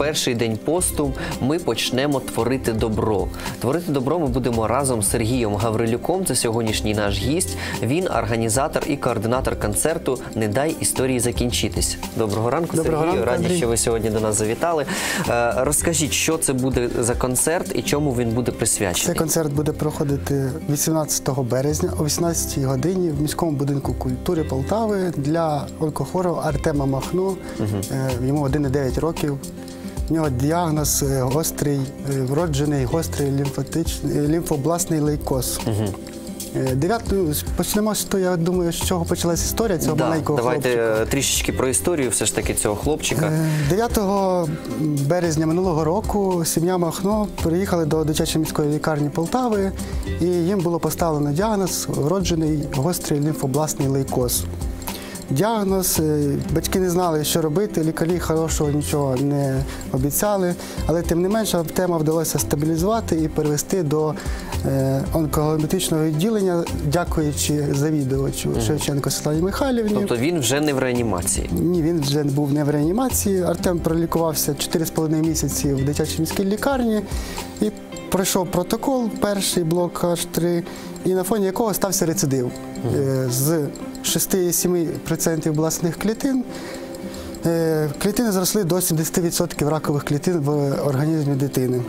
перший день посту ми почнемо творити добро. Творити добро ми будемо разом з Сергієм Гаврилюком. Це сьогоднішній наш гість. Він організатор і координатор концерту Не дай історії закінчитись. Доброго ранку, Доброго Сергію. Раді, Андрій. що ви сьогодні до нас завітали. Е, Розкажіть, що це буде за концерт і чому він буде Цей присвячений? концерт буде проходити 18 березня о 18 годині в міському будинку культури Полтави для онкохворого Артема Махно. Е, Йому 1,9 років. У нього діагноз е, гострий, е, вроджений гострий лімфатичний е, лімфобластний лейкоз. Е, Дев'ятою почнемо з того, я думаю, з чого почалась історія цього Да, маленького давайте хлопчика. е, трішечки про історію все ж таки цього хлопчика. Е, 9 березня минулого року сім'я Махно приїхали до дитячої міської лікарні Полтави, і їм було поставлено діагноз вроджений гострий лімфобластний лейкоз. Діагноз, е, батьки не знали, що робити, лікарі хорошого нічого не обіцяли, але тим не менше тема вдалося стабілізувати і перевести до е, онкологічного відділення, дякуючи завідувачу Шевченко Світлані Михайлівні. Тобто він вже не в реанімації. Ні, він вже був не в реанімації. Артем пролікувався 4,5 місяці в дитячій міській лікарні і пройшов протокол, перший блок H3, і на фоні якого стався рецидив. Е, З 6-7% власних клітин. е, Клітини зросли до 70% ракових клітин в організмі дитини.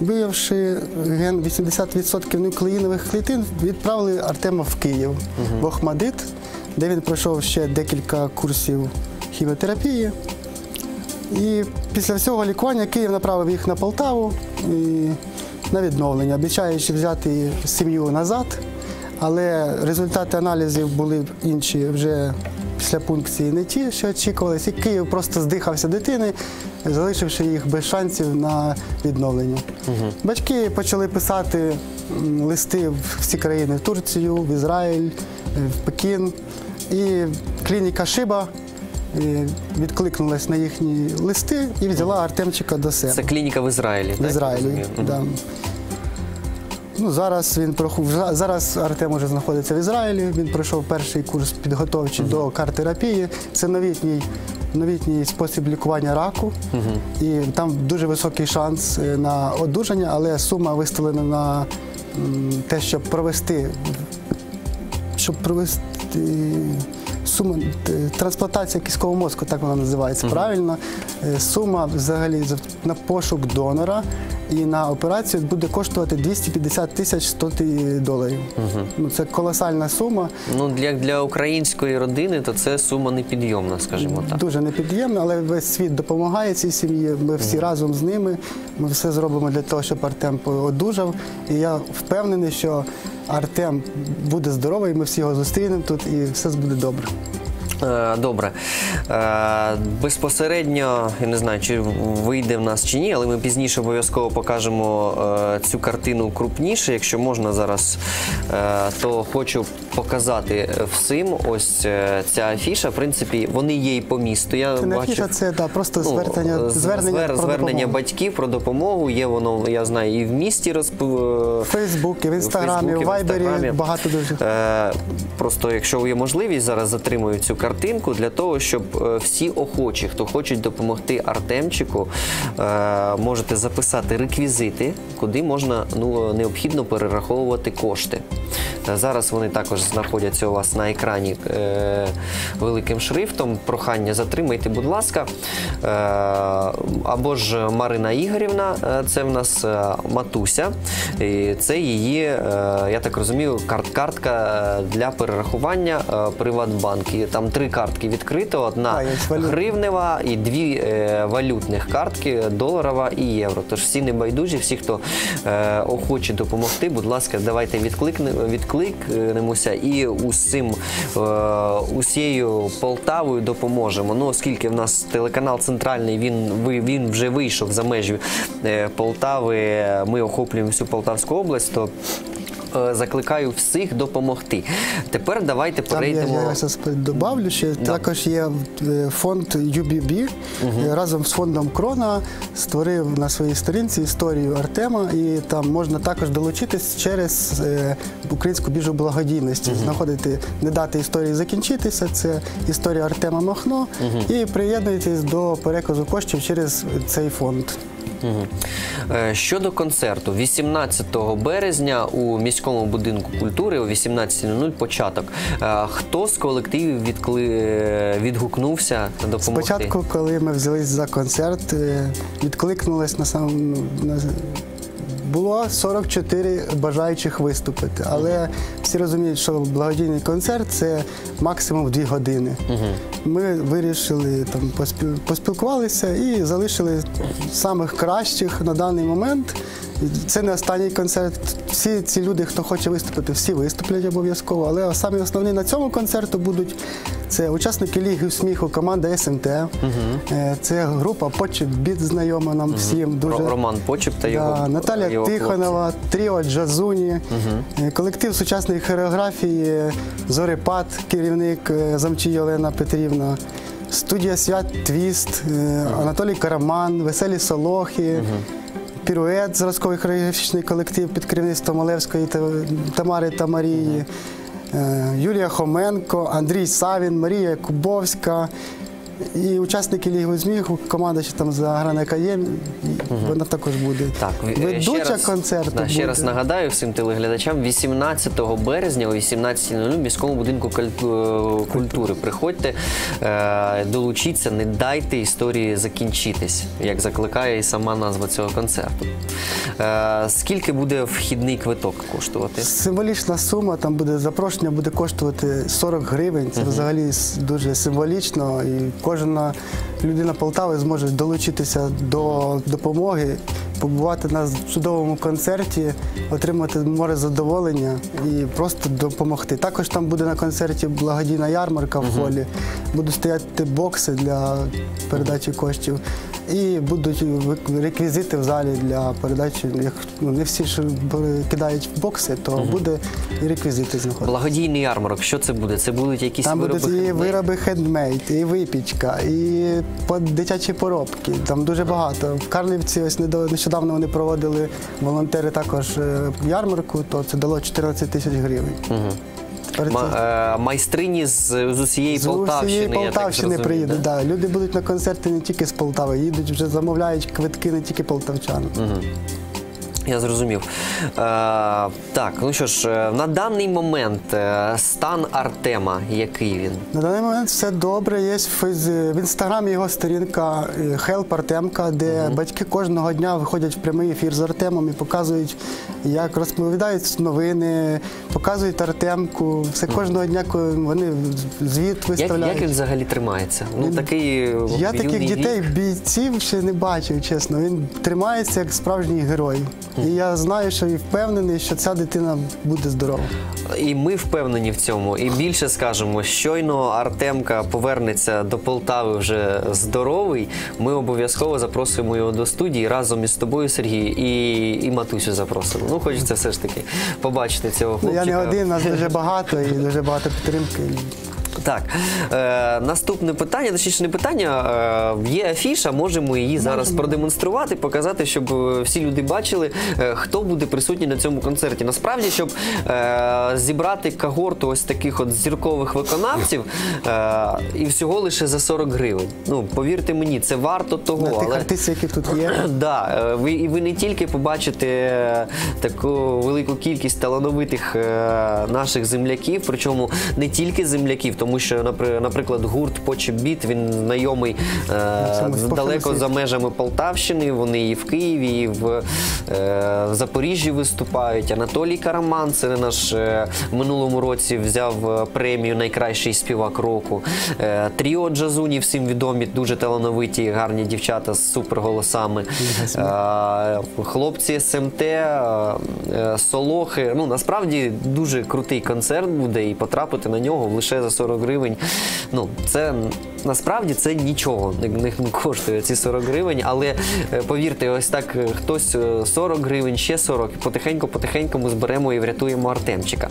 Виявивши ген 80% нуклеїнових клітин, відправили Артема в Київ, в Охмадит, де він пройшов ще декілька курсів хіміотерапії. І після всього лікування Київ направив їх на Полтаву і на відновлення, обіцяючи взяти сім'ю назад. Але результати аналізів були інші вже після пункції не ті, що очікувалися. І Київ просто здихався дитини, залишивши їх без шансів на відновлення. Батьки почали писати листи в всі країни в Турцію, в Ізраїль, е, в Пекін. І клініка Шиба відкликнулась на їхні листи і взяла Артемчика до себе. Це клініка в Ізраїлі. В так, Ізраїлі. Да. Ну, зараз він проху... зараз Артем уже знаходиться в Ізраїлі. Він пройшов перший курс підготовчий до картерапії. Це новітній, новітній спосіб лікування раку. І там дуже високий шанс е, на одужання, але сума виставлена на те, щоб провести щоб провести сума е, трансплантація кісткового мозку, так вона називається правильно. Е, Сума взагалі за- на пошук донора і на операцію буде коштувати 250 тисяч 100 ти- доларів. Ну, це колосальна сума, Ну, для, для української родини то це сума непідйомна, скажімо так. дуже непід'ємна, але весь світ допомагає цій сім'ї. Ми всі разом з ними. Ми все зробимо для того, щоб Артем одужав. І я впевнений, що Артем буде здоровий, ми всі його зустрінемо тут і все буде добре. Е, Добре. Е, Безпосередньо, я не знаю, чи вийде в нас чи ні, але ми пізніше обов'язково покажемо е, цю картину крупніше. Якщо можна зараз, то хочу показати всім. Ось ця афіша. В принципі, вони є і по місту. Я Це не бачив. афіша, це да, просто Ну, звернення, з- звернення, звер- про звернення батьків про допомогу. Є воно, я знаю, і в місті розп... В Фейсбуці, в інстаграмі, в Вайбері багато дуже. Просто якщо є можливість, зараз затримую цю картинку для того, щоб е, всі охочі, хто хочуть допомогти Артемчику, е, можете записати реквізити, куди можна ну необхідно перераховувати кошти. Е, Зараз вони також знаходяться у вас на екрані е, великим шрифтом. Прохання затримайте, будь ласка. Е, або ж Марина Ігорівна, е, це в нас е, матуся. Це її, е, я так розумію, карт картка е, для перерахування е, Приватбанк. Там три картки відкрито: одна гривнева і дві е, валютних картки доларова і євро. Тож всі небайдужі, всі, хто е, охоче допомогти, будь ласка, давайте відкликнемося і усім е, усією Полтавою допоможемо. Ну, оскільки в нас телеканал центральний, він він вже вийшов за межі Полтави. Ми охоплюємо всю Полтавську область, то закликаю всіх допомогти. Тепер давайте Там я, перейдемо. я зараз добавлю, що також є е, фонд UBB е, разом з фондом Крона створив на своїй сторінці історію Артема, і там можна також долучитись через е, українську біржу благодійності, знаходити не дати історії закінчитися. Це історія Артема Махно, і приєднуйтесь до переказу коштів через цей фонд. Е, Щодо концерту, 18 березня у міському будинку культури о 18.00 початок. Е, Хто з колективів відкли... е, відгукнувся допомогти? Спочатку, коли ми взялись за концерт, відкликнулись на сам на було 44 бажаючих виступити, але всі розуміють, що благодійний концерт це максимум 2 години. Ми вирішили там поспіл- поспілкувалися і залишили самих кращих на даний момент. Це не останній концерт. Всі ці люди, хто хоче виступити, всі виступлять обов'язково. Але самі основні на цьому концерту будуть це учасники Ліги сміху, команда СМТ. Е, Це група Почіп Біт, знайома нам всім. Дуже. Роман Почеп та його Да, Наталя його Тихонова, Тріо Джазуні, е, колектив сучасної хореографії, Зорепад, керівник е, Замчій Олена Петрівна, студія Свят Твіст, Анатолій Караман, Веселі Солохи. Пірует, зразковий хореографічний колектив під керівництвом Малевської Тамари та Марії, Юлія Хоменко, Андрій Савін, Марія Кубовська. І учасники Ліги Зміху, команда що там заграна Каєм, вона також буде. Так, е, Ведуча концерту да, ще раз нагадаю всім телеглядачам, 18 березня о 18.00 в міському будинку е, культури. Приходьте, е, долучіться, не дайте історії закінчитись, як закликає і сама назва цього концерту. Скільки буде вхідний квиток коштувати? Символічна сума, там буде запрошення, буде коштувати 40 гривень. Це взагалі дуже символічно. І кожна людина Полтави зможе долучитися до допомоги, побувати на чудовому концерті, отримати море задоволення і просто допомогти. Також там буде на концерті благодійна ярмарка в холі, будуть стояти бокси для передачі коштів. І будуть реквізити в залі для передачі. Як ну, не всі ж кидають в бокси, то буде і реквізити знаходити. Благодійний ярмарок, що це буде? Це будуть якісь Там вироби? будуть і вироби хендмейд, і випічка, і дитячі поробки. Там дуже багато. В Карлівці ось недо- нещодавно вони проводили волонтери також е, ярмарку, то це дало 14 тисяч гривень. Ма- е, Майстрині з, з усієї з Полтавщини. усієї Полтавщини приїдуть. да? Да. Люди будуть на концерти не тільки з Полтави, їдуть вже замовляють квитки не тільки полтавчани. Я зрозумів. Е, так, ну що ж, е, на даний момент е, стан Артема, який він? На даний момент все добре. Є в, в інстаграмі його сторінка е, Help Артемка, де батьки кожного дня виходять в прямий ефір з Артемом і показують, як розповідають новини, показують Артемку. Все кожного дня вони звіт Як, виставляють. як він взагалі тримається? Ну такий Я таких дітей, вік. бійців ще не бачив, чесно. Він тримається як справжній герой. І я знаю, що і впевнений, що ця дитина буде здорова. І ми впевнені в цьому. І більше скажемо, щойно Артемка повернеться до Полтави вже здоровий. Ми обов'язково запросимо його до студії разом із тобою, Сергій, і, і Матусю запросимо. Ну, хочеться все ж таки побачити цього Ну, хлопчика. я не один, нас дуже багато і дуже багато підтримки. Так, е, наступне питання, точніше не питання. Е, є афіша, можемо її зараз продемонструвати, показати, щоб е, всі люди бачили, е, хто буде присутній на цьому концерті. Насправді, щоб е, зібрати когорту ось таких от зіркових виконавців, е, і всього лише за 40 гривень. Ну, повірте мені, це варто того. На тих але... артистів, які тут є. Да, е, ви і ви не тільки побачите е, таку велику кількість талановитих е, наших земляків, причому не тільки земляків, тому що, напри- наприклад, гурт Почебіт він знайомий е, далеко за межами Полтавщини. Вони і в Києві, і в, е, в Запоріжжі виступають. Анатолій Караман, це наш е, в минулому році взяв е, премію Найкращий співак року. Е, Тріо Джазуні, всім відомі, дуже талановиті, гарні дівчата з суперголосами. Е, Хлопці СМТ, е, е, Солохи. Ну насправді дуже крутий концерт буде, і потрапити на нього лише за 40 гривень. Ну, це насправді це нічого не, не коштує ці 40 гривень, але е, повірте, ось так е, хтось е, 40 гривень, ще 40, потихеньку-потихеньку ми зберемо і врятуємо Артемчика.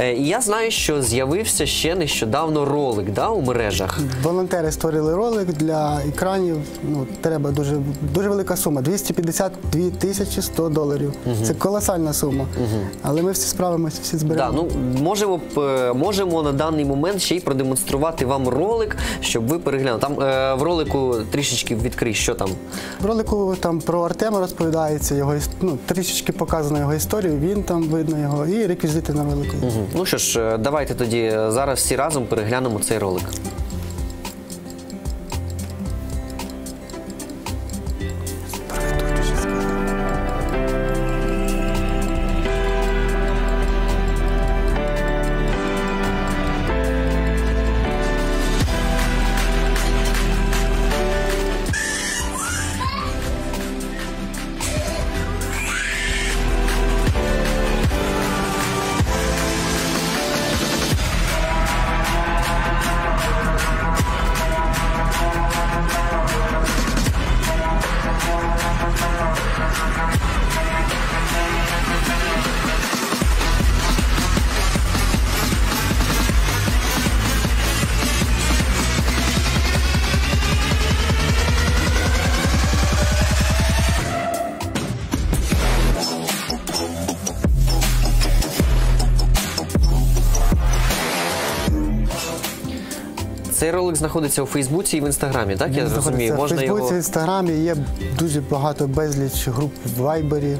Е, І я знаю, що з'явився ще нещодавно ролик да, у мережах. Волонтери створили ролик для екранів. Ну, треба дуже, дуже велика сума 252 тисячі 100 доларів. Це колосальна сума. Але ми всі справимося, всі Да, зберемо. ну можемо е, можемо на даний момент ще й продемонструвати вам ролик, щоб ви переглянули. Там е, в ролику трішечки відкрий, що там. В ролику там про Артема розповідається, його іс- ну, трішечки показано його історію, він там видно його, і реквізити на ролику. є. Ну що ж, е, давайте тоді зараз всі разом переглянемо цей ролик. Цей ролик знаходиться у Фейсбуці і в Інстаграмі, так? Я Він зрозумію. знаходиться Можна в Фейсбуці, його. в Інстаграмі є дуже багато безліч груп в Вайбері.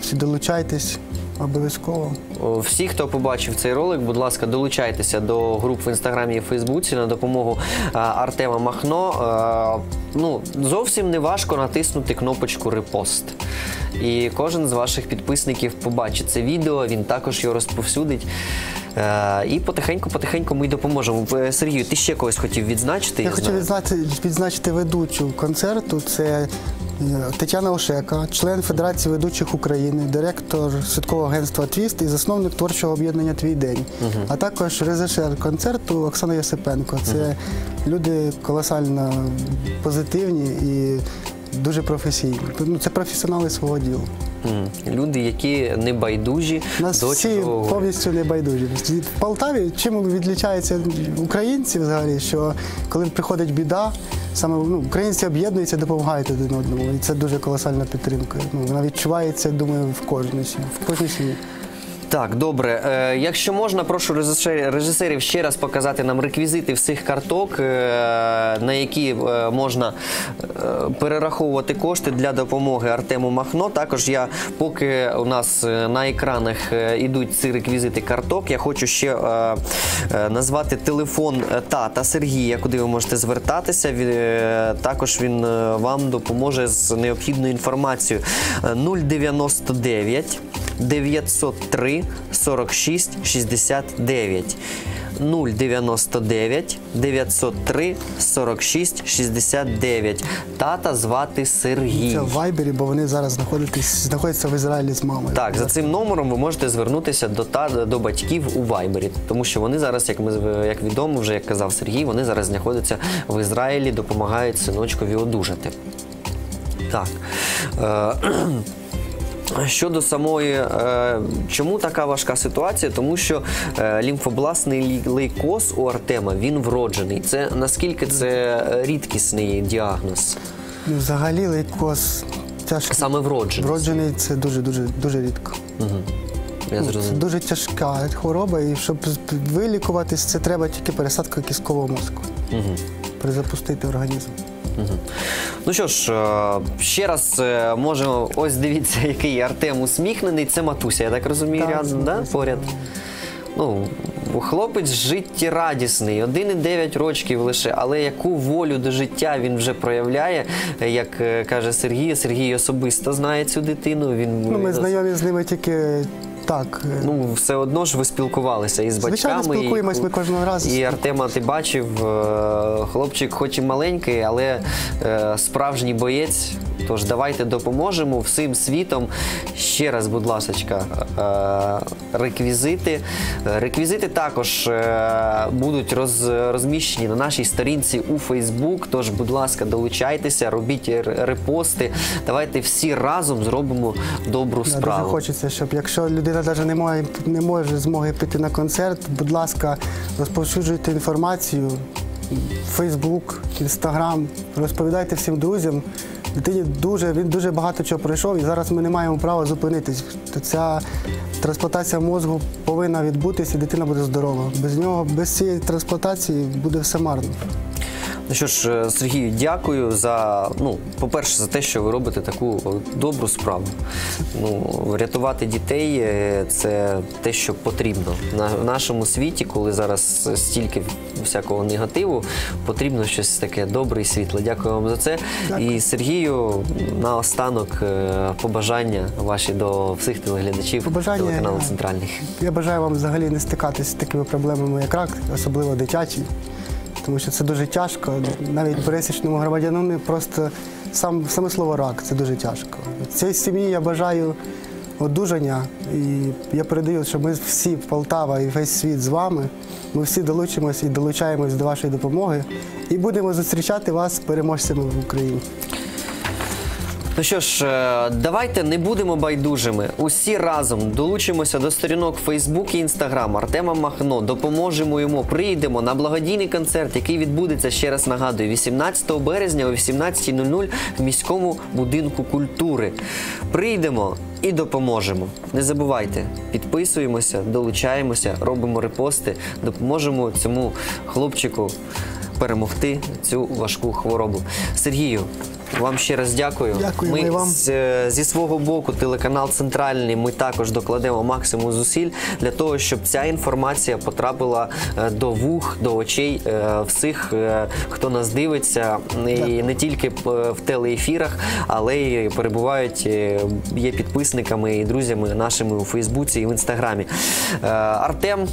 Всі долучайтесь обов'язково. Всі, хто побачив цей ролик, будь ласка, долучайтеся до груп в інстаграмі і Фейсбуці на допомогу Артема Махно. Ну, зовсім не важко натиснути кнопочку репост. І кожен з ваших підписників побачить це відео, він також його розповсюдить. Е, і потихеньку-потихеньку ми допоможемо. Е, Сергію, ти ще когось хотів відзначити? Я хотів знаю. відзначити, відзначити ведучу концерту. Це е, Тетяна Ошека, член Федерації ведучих України, директор святкового агентства Твіст і засновник творчого об'єднання Твій день. А також режисер концерту Оксана Єсипенко. Це люди колосально позитивні і дуже професійні. Ну, це професіонали свого діла. Люди, які не байдужі нас до всі горя. повністю не байдужі. В Полтаві чим відлічаються українці взагалі, що коли приходить біда, саме ну, українці об'єднуються, допомагають один одному. І це дуже колосальна підтримка. Ну, вона відчувається, думаю, в кожній. В кожній сім'ї. Так, добре. Е, якщо можна, прошу режисерів ще раз показати нам реквізити всіх карток, е, на які е, можна перераховувати кошти для допомоги Артему Махно. Також я, поки у нас на екранах ідуть ці реквізити карток, я хочу ще назвати телефон тата Сергія, куди ви можете звертатися. Також він вам допоможе з необхідною інформацією. Е, 099 903 46 69. 099 903 46 69. Тата звати Сергій. Це в Вайбері, бо вони зараз знаходитесь, знаходяться в Ізраїлі з мамою. Так, за цим номером ви можете звернутися до та до батьків у Вайбері, тому що вони зараз, як ми як відомо, вже як казав Сергій, вони зараз знаходяться в Ізраїлі, допомагають синочкові одужати. Так. Щодо самої, е, чому така важка ситуація? Тому що е, лімфобластний лейкоз у Артема він вроджений. Це наскільки це рідкісний діагноз? Ну, взагалі лейкоз тяжко. Саме вроджений. Вроджений це дуже дуже дуже рідко. Я Ну, Це дуже тяжка хвороба, і щоб вилікуватись, це треба тільки пересадка кісткового мозку. Перезапустити організм. Ну що ж, е, ще раз е, можемо. Ось дивіться, який Артем усміхнений. Це матуся, я так розумію, Так, рядом, да? поряд. Ну, хлопець життєрадісний, 1,9 років лише, але яку волю до життя він вже проявляє, е, як каже Сергій. Сергій особисто знає цю дитину. Він Ну, ми знайомі з ними тільки Так. е, Ну, все одно ж ви спілкувалися із Звичайно, батьками. спілкуємось і, ми кожного разу. І Артема ти бачив, е, хлопчик хоч і маленький, але е, справжній боєць. Тож давайте допоможемо всім світом. Ще раз, будь ласка, е, реквізити. Реквізити також будуть роз, розміщені на нашій сторінці у Фейсбук. Тож, будь ласка, долучайтеся, робіть репости. Давайте всі разом зробимо добру справу. Дуже хочеться, щоб якщо людина навіть не може, не може змоги піти на концерт, будь ласка, розповсюджуйте інформацію. Фейсбук, Інстаграм, розповідайте всім друзям. Дитині дуже, він дуже багато чого пройшов, і зараз ми не маємо права зупинитись. Ця трансплантація мозку повинна відбутися, і дитина буде здорова. Без нього, без цієї трансплантації буде все марно. Ну що ж, е, Сергію, дякую за ну, по-перше, за те, що ви робите таку добру справу. Ну, рятувати дітей е, це те, що потрібно. На в нашому світі, коли зараз стільки всякого негативу, потрібно щось таке добре і світле. Дякую вам за це. І Сергію, наостанок е, побажання ваші до всіх телеглядачів Побажання, телеканалу Центральний. Я бажаю вам взагалі не стикатися з такими проблемами, як рак, особливо дитячий, тому що це дуже тяжко. Навіть пересічному громадянину просто сам, саме слово рак це дуже тяжко. Цій сім'ї я бажаю одужання, і я передаю, що ми всі Полтава і весь світ з вами. Ми всі долучимось і долучаємось до вашої допомоги і будемо зустрічати вас переможцями в Україні. Ну що ж, е, давайте не будемо байдужими. Усі разом долучимося до сторінок Facebook і Instagram Артема Махно. Допоможемо йому. Прийдемо на благодійний концерт, який відбудеться ще раз нагадую, 18 березня о 18.00 в міському будинку культури. Прийдемо і допоможемо. Не забувайте, підписуємося, долучаємося, робимо репости, допоможемо цьому хлопчику перемогти цю важку хворобу. Сергію. Вам ще раз дякую. Дякуємо Ми вам. з- е, зі свого боку, телеканал Центральний, ми також докладемо максимум зусиль для того, щоб ця інформація потрапила е, до вух, до очей е, всіх, хто нас дивиться, і не тільки в телеефірах, але й перебувають, є підписниками і друзями нашими у Фейсбуці і в інстаграмі. Артем.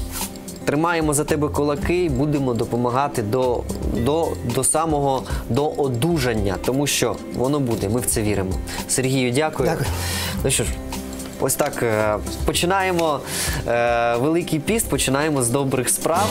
Тримаємо за тебе кулаки і будемо допомагати до, до, до самого до одужання, тому що воно буде. Ми в це віримо. Сергію, дякую. Дякую. Ну що ж, ось так е, починаємо е, Великий піст, починаємо з добрих справ.